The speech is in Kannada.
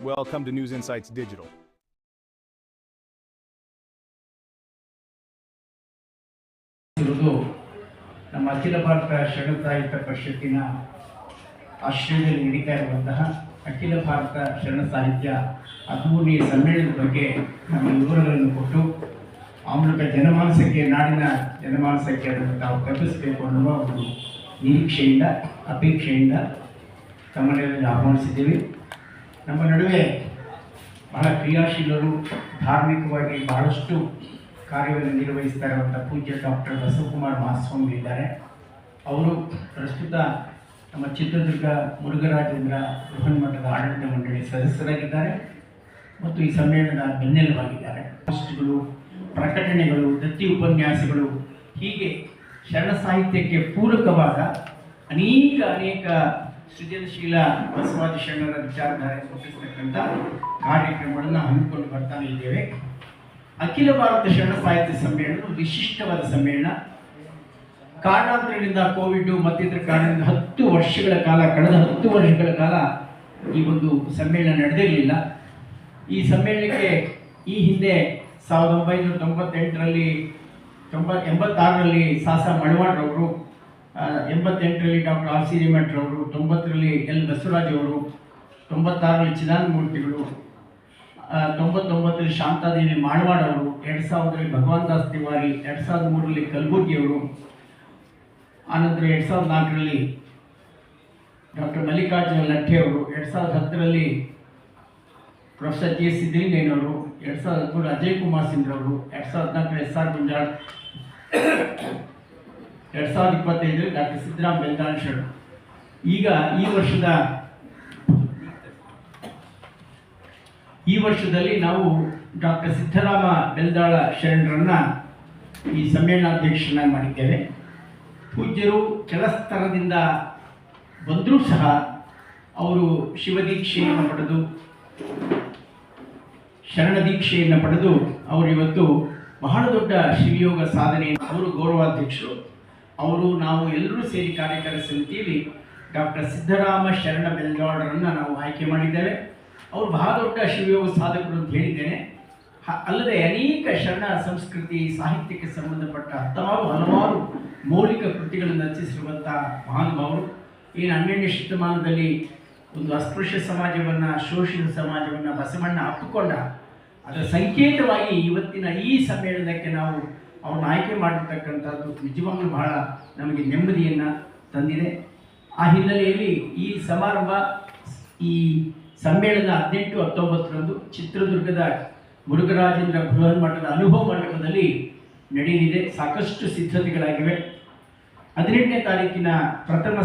Welcome to News Insights Digital. ಇರುವುದು ನಮ್ಮ ಅಖಿಲ ಭಾರತ ಶರಣ ಸಾಹಿತ್ಯ ಪರಿಷತ್ತಿನ ಆಶ್ರಯದಲ್ಲಿ ನಡೀತಾ ಇರುವಂತಹ ಅಖಿಲ ಭಾರತ ಶರಣ ಸಾಹಿತ್ಯ ಹದಿಮೂರನೇ ಸಮ್ಮೇಳನದ ಬಗ್ಗೆ ನಮ್ಮ ವಿವರಗಳನ್ನು ಕೊಟ್ಟು, ಆ ಮೂಲಕ ಜನಮಾನಸಕ್ಕೆ, ನಾಡಿನ ಜನಮಾನಸಕ್ಕೆ ಅದನ್ನು ತಾವು ತಪ್ಪಿಸಬೇಕು ಅನ್ನುವ ಒಂದು ನಿರೀಕ್ಷೆಯಿಂದ, ಅಪೇಕ್ಷೆಯಿಂದ ತಮ್ಮನೆಯಲ್ಲಿ ಆಹ್ವಾನಿಸಿದ್ದೇವೆ ನಮ್ಮ ನಡುವೆ ಬಹಳ ಕ್ರಿಯಾಶೀಲರು, ಧಾರ್ಮಿಕವಾಗಿ ಬಹಳಷ್ಟು ಕಾರ್ಯವನ್ನು ನಿರ್ವಹಿಸ್ತಾ ಇರುವಂಥ ಪೂಜ್ಯ ಡಾಕ್ಟರ್ ಬಸವಕುಮಾರ್ ಮಹಾಸ್ವಾಮಿ ಇದ್ದಾರೆ. ಅವರು ಪ್ರಸ್ತುತ ನಮ್ಮ ಚಿತ್ರದುರ್ಗ ಮುರುಘರಾಜೇಂದ್ರ ಬೃಹನ್ಮಠದ ಆಡಳಿತ ಮಂಡಳಿ ಸದಸ್ಯರಾಗಿದ್ದಾರೆ ಮತ್ತು ಈ ಸಮ್ಮೇಳನದ ಬೆನ್ನೆಲುಬಾಗಿದ್ದಾರೆ. ಪೋಸ್ಟ್ಗಳು, ಪ್ರಕಟಣೆಗಳು, ದತ್ತಿ ಉಪನ್ಯಾಸಗಳು ಹೀಗೆ ಶರಣ ಸಾಹಿತ್ಯಕ್ಕೆ ಪೂರಕವಾದ ಅನೇಕ ಅನೇಕ ಸೃಜನಶೀಲ ಬಸವಾದಿ ಶರಣರ ವಿಚಾರಧಾರೆ ರೂಪಿಸ್ತಕ್ಕಂಥ ಕಾರ್ಯಕ್ರಮಗಳನ್ನು ಹಮ್ಮಿಕೊಂಡು ಬರ್ತಾ ಇದ್ದೇವೆ. ಅಖಿಲ ಭಾರತ ಶರಣ ಸಾಹಿತ್ಯ ಸಮ್ಮೇಳನ, ವಿಶಿಷ್ಟವಾದ ಸಮ್ಮೇಳನ. ಕಾರಣಾಂತರಗಳಿಂದ ಕೋವಿಡ್, ಮತ್ತಿತರ ಕಾರಣದಿಂದ ಹತ್ತು ವರ್ಷಗಳ ಕಾಲ, ಕಳೆದ ಹತ್ತು ವರ್ಷಗಳ ಕಾಲ ಈ ಒಂದು ಸಮ್ಮೇಳನ ನಡೆದಿರಲಿಲ್ಲ. ಈ ಸಮ್ಮೇಳನಕ್ಕೆ ಈ ಹಿಂದೆ ಸಾವಿರದ ಒಂಬೈನೂರ ತೊಂಬತ್ತೆಂಟರಲ್ಲಿ ತೊಂಬ, ಎಂಬತ್ತಾರರಲ್ಲಿ ಸಾಸ ಮಳವಾಡ್ರವರು ಎಂಬತ್ತೆಂಟರಲ್ಲಿ ಡಾಕ್ಟರ್ ಆರ್ ಸಿ ರೇಮಠ್ರವರು ತೊಂಬತ್ತರಲ್ಲಿ ಎಲ್ ಬಸವರಾಜ್ ಅವರು ತೊಂಬತ್ತಾರರಲ್ಲಿ ಚಿದಾನಂದ ಮೂರ್ತಿಗಳು ಆ, ತೊಂಬತ್ತೊಂಬತ್ತರಲ್ಲಿ ಶಾಂತಾದೇವಿ ಮಾಳ್ವಾಡ್ ಅವರು ಎರಡು ಸಾವಿರದಲ್ಲಿ ಭಗವಾನ್ ದಾಸ್ ತಿವಾರಿ ಎರಡು ಸಾವಿರದ ಮೂರರಲ್ಲಿ ಕಲಬುರ್ಗಿ ಅವರು ಆನಂತರ ಎರಡು ಸಾವಿರದ ನಾಲ್ಕರಲ್ಲಿ ಡಾಕ್ಟರ್ ಮಲ್ಲಿಕಾರ್ಜುನ ಲಠ್ಠೆ ಅವರು ಎರಡು ಸಾವಿರದ ಹತ್ತರಲ್ಲಿ ಪ್ರೊಫೆಸರ್ ಜಿ ಎಸ್ ಸಿದ್ದಲಿಂಗಯ್ಯನವರು ಎರಡು ಸಾವಿರದ ಹದಿಮೂರು ಅಜಯ್ ಕುಮಾರ್ ಸಿಂಗ್ ಅವರು ಎರಡು ಸಾವಿರದ ಹದಿನಾಲ್ಕರಲ್ಲಿ ಎಸ್ ಆರ್ ಗುಂಜಾಳ್ ಎರಡು ಸಾವಿರದ ಇಪ್ಪತ್ತೈದರಲ್ಲಿ ಡಾಕ್ಟರ್ ಸಿದ್ದರಾಮ್ ಬೆಲ್ದಾಣ್ ಶರಣರು ಈಗ ಈ ವರ್ಷದ ಈ ವರ್ಷದಲ್ಲಿ ನಾವು ಡಾಕ್ಟರ್ ಸಿದ್ದರಾಮ ಬೆಲ್ದಾಳ ಶರಣರನ್ನ ಈ ಸಮ್ಮೇಳನಾಧ್ಯಕ್ಷರನ್ನ ಮಾಡಿದ್ದೇವೆ. ಪೂಜ್ಯರು ಕೆಲ ಸ್ತರದಿಂದ ಬಂದರೂ ಸಹ ಅವರು ಶಿವದೀಕ್ಷೆಯನ್ನು ಪಡೆದು, ಶರಣ ದೀಕ್ಷೆಯನ್ನು ಪಡೆದು, ಅವರು ಇವತ್ತು ಬಹಳ ದೊಡ್ಡ ಶಿವಯೋಗ ಸಾಧನೆ ಅವರು ಗೌರವಾಧ್ಯಕ್ಷರು. ಅವರು ನಾವು ಎಲ್ಲರೂ ಸೇರಿ ಕಾರ್ಯಕರ್ತ ಸಮಿತಿಯಲ್ಲಿ ಡಾಕ್ಟರ್ ಸಿದ್ದರಾಮ ಶರಣ ಬೆಲ್ಗಾಡರನ್ನು ನಾವು ಆಯ್ಕೆ ಮಾಡಿದ್ದೇವೆ. ಅವರು ಬಹಳ ದೊಡ್ಡ ಶಿವಯೋಗ ಸಾಧಕರು ಅಂತ ಹೇಳಿದ್ದೇನೆ. ಅಲ್ಲದೆ ಅನೇಕ ಶರಣ ಸಂಸ್ಕೃತಿ ಸಾಹಿತ್ಯಕ್ಕೆ ಸಂಬಂಧಪಟ್ಟ ಹತ್ತಾರು ಹಲವಾರು ಮೌಲಿಕ ಕೃತಿಗಳನ್ನು ರಚಿಸಿರುವಂಥ ಮಹಾನುಭಾವರು. ಈ ಹನ್ನೆರಡನೇ ಶತಮಾನದಲ್ಲಿ ಒಂದು ಅಸ್ಪೃಶ್ಯ ಸಮಾಜವನ್ನು, ಶೋಷಿತ ಸಮಾಜವನ್ನು, ಬಸವಣ್ಣ ಅಪ್ಪಿಕೊಂಡ ಅದರ ಸಂಕೇತವಾಗಿ ಇವತ್ತಿನ ಈ ಸಮ್ಮೇಳನಕ್ಕೆ ನಾವು ಅವ್ರನ್ನ ಆಯ್ಕೆ ಮಾಡಿರ್ತಕ್ಕಂಥದ್ದು ನಿಜವಾಗ್ಲೂ ಬಹಳ ನಮಗೆ ನೆಮ್ಮದಿಯನ್ನು ತಂದಿದೆ. ಆ ಹಿನ್ನೆಲೆಯಲ್ಲಿ ಈ ಸಮಾರಂಭ ಈ ಸಮ್ಮೇಳನದ ಹದಿನೆಂಟು, ಹತ್ತೊಂಬತ್ತರಂದು ಚಿತ್ರದುರ್ಗದ ಮುರುಘರಾಜೇಂದ್ರ ಬೃಹನ್ಮಠದ ಅನುಭವ ಮಂಟಪದಲ್ಲಿ ನಡೆಯಲಿದೆ. ಸಾಕಷ್ಟು ಸಿದ್ಧತೆಗಳಾಗಿವೆ. ಹದಿನೆಂಟನೇ ತಾರೀಕಿನ ಪ್ರಥಮ